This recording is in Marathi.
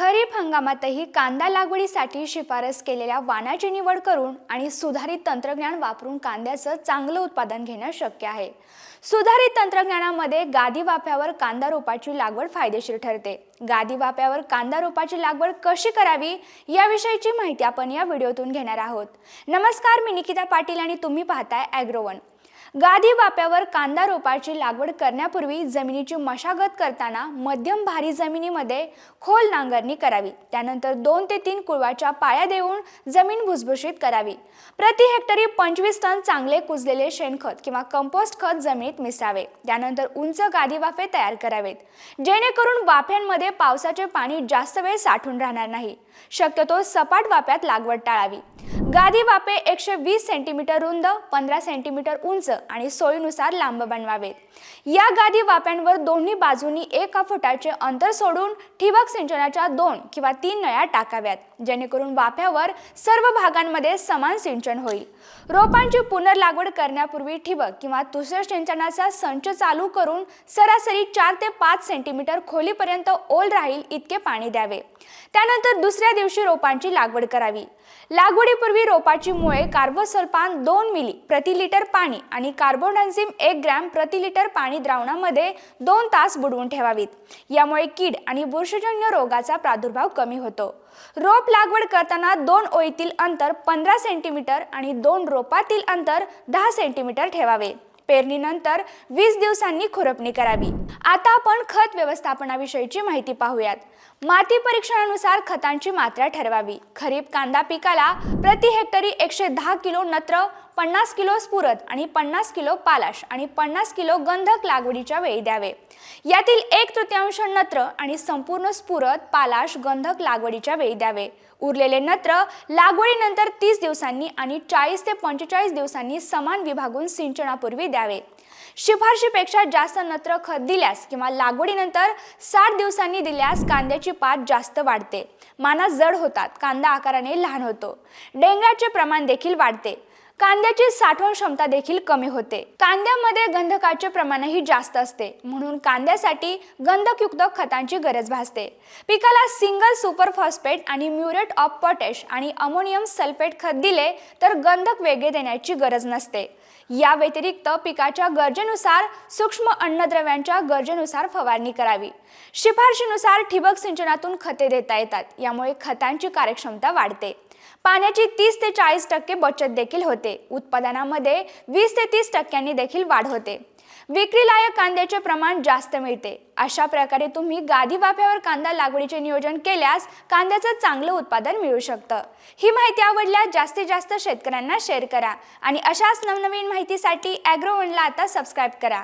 खरीप हंगामातही कांदा लागवडीसाठी शिफारस केलेल्या वाणाची निवड करून आणि सुधारित तंत्रज्ञान वापरून कांद्याचं चांगलं उत्पादन घेणं शक्य आहे. सुधारित तंत्रज्ञानामध्ये गादी वाफ्यावर कांदा रोपाची लागवड फायदेशीर ठरते. गादी वाफ्यावर कांदा रोपाची लागवड कशी करावी याविषयीची माहिती आपण या व्हिडिओतून घेणार आहोत. नमस्कार मी निकिता पाटील आणि तुम्ही पाहताय ॲग्रोवन गादी वाप्यावर कांदा रोपाची लागवड करण्यापूर्वी जमिनीची मशागत करताना मध्यम भारी जमिनीमध्ये खोल नांगरणी करावी. त्यानंतर दोन ते तीन कुळवाच्या पाया देऊन जमीन भुसभुशीत करावी. प्रति हेक्टरी पंचवीस टन चांगले कुजलेले शेणखत किंवा कंपोस्ट खत जमिनीत मिसावे त्यानंतर उंच गादी वाफे तयार करावेत. जेणेकरून वाफ्यांमध्ये पावसाचे पाणी जास्त वेळ साठून राहणार नाही. शक्यतो सपाट वाप्यात लागवड टाळावी. गादी वापे एकशे वीस सेंटीमीटर रुंद पंधरा सेंटीमीटर उंच आणि सोयीनुसार लांब बनवावेत. या गादी वाप्यांवर दोन्ही बाजूनी एका फुटाचे अंतर सोडून ठिबक सिंचनाच्या दोन किंवा तीन नळ्या टाकाव्यात जेणेकरून वाफ्यावर सर्व भागांमध्ये समान सिंचन होईल. रोपांची पुनर्लागवड करण्यापूर्वी ठिबक किंवा तुषार सिंचनाचा संच चालू करून सरासरी चार ते पाच सेंटीमीटर खोलीपर्यंत ओल राहील इतके पाणी द्यावे. त्यानंतर दुसऱ्या दिवशी रोपांची लागवड करावी. लागवडीपूर्वी रोपाची मुळे कार्बोसल्फान दोन मिली प्रति लिटर पाणी आणि कार्बोडान्झिम एक ग्रॅम प्रति लिटर पाणी द्रावणामध्ये दोन तास बुडवून ठेवावीत. यामुळे कीड आणि बुरशीजन्य रोगाचा प्रादुर्भाव कमी होतो. रोप लागवड करताना दोन ओळीतील अंतर पंधरा सेंटीमीटर आणि दोन रोपातील अंतर दहा सेंटीमीटर ठेवावे. पेरणीनंतर वीस दिवसांनी खुरपणी करावी. आता आपण खत व्यवस्थापनाविषयीची माहिती पाहूयात. माती परीक्षणानुसार खतांची मात्रा ठरवावी. खरीप कांदा पिकाला प्रति हेक्टरी एकशे दहा किलो नत्र पन्नास किलो स्फुरद आणि पन्नास किलो पालाश आणि पन्नास किलो गंधक लागवडीच्या वेळी द्यावे. यातील एक तृतीयांश नत्र आणि संपूर्ण स्फुरद पालाश गंधक लागवडीच्या वेळी द्यावे. उरलेले नत्र लागवडीनंतर तीस दिवसांनी आणि चाळीस ते पंचेचाळीस दिवसांनी समान विभागून सिंचनापूर्वी द्यावे. शिफारशीपेक्षा जास्त नत्र खत दिल्यास किंवा लागवडीनंतर साठ दिवसांनी दिल्यास कांद्याची पात जास्त वाढते. माना जड होतात कांदा आकाराने लहान होतो. डेंगाचे प्रमाण देखील वाढते. कांद्याची साठवण क्षमता देखील कमी होते. कांद्यामध्ये गंधकाचे प्रमाणही जास्त असते. म्हणून कांद्यासाठी गंधकयुक्त खतांची गरज भासते. पिकाला सिंगल सुपर फॉस्फेट आणि म्युरेट ऑफ पोटॅश आणि अमोनियम सल्फेट खत दिले तर गंधक वेगळे देण्याची गरज नसते. या व्यतिरिक्त पिकाच्या गरजेनुसार सूक्ष्म अन्नद्रव्यांच्या गरजेनुसार फवारणी करावी. शिफारशीनुसार ठिबक सिंचनातून खते देता येतात. यामुळे खतांची कार्यक्षमता वाढते. पाण्याची तीस ते चाळीस टक्के बचत देखील होते. होते. उत्पादनामध्ये वीस ते तीस टक्क्यांनी देखील वाढ होते. विक्रीलायक कांद्याचे प्रमाण जास्त मिळते. अशा प्रकारे तुम्ही गादी वाफ्यावर कांदा लागवडीचे नियोजन केल्यास कांद्याचं चांगलं उत्पादन मिळू शकतं. ही माहिती आवडल्यास जास्तीत जास्त शेतकऱ्यांना शेअर करा. आणि अशाच नवनवीन माहितीसाठी ॲग्रोवनला आता सबस्क्राईब करा.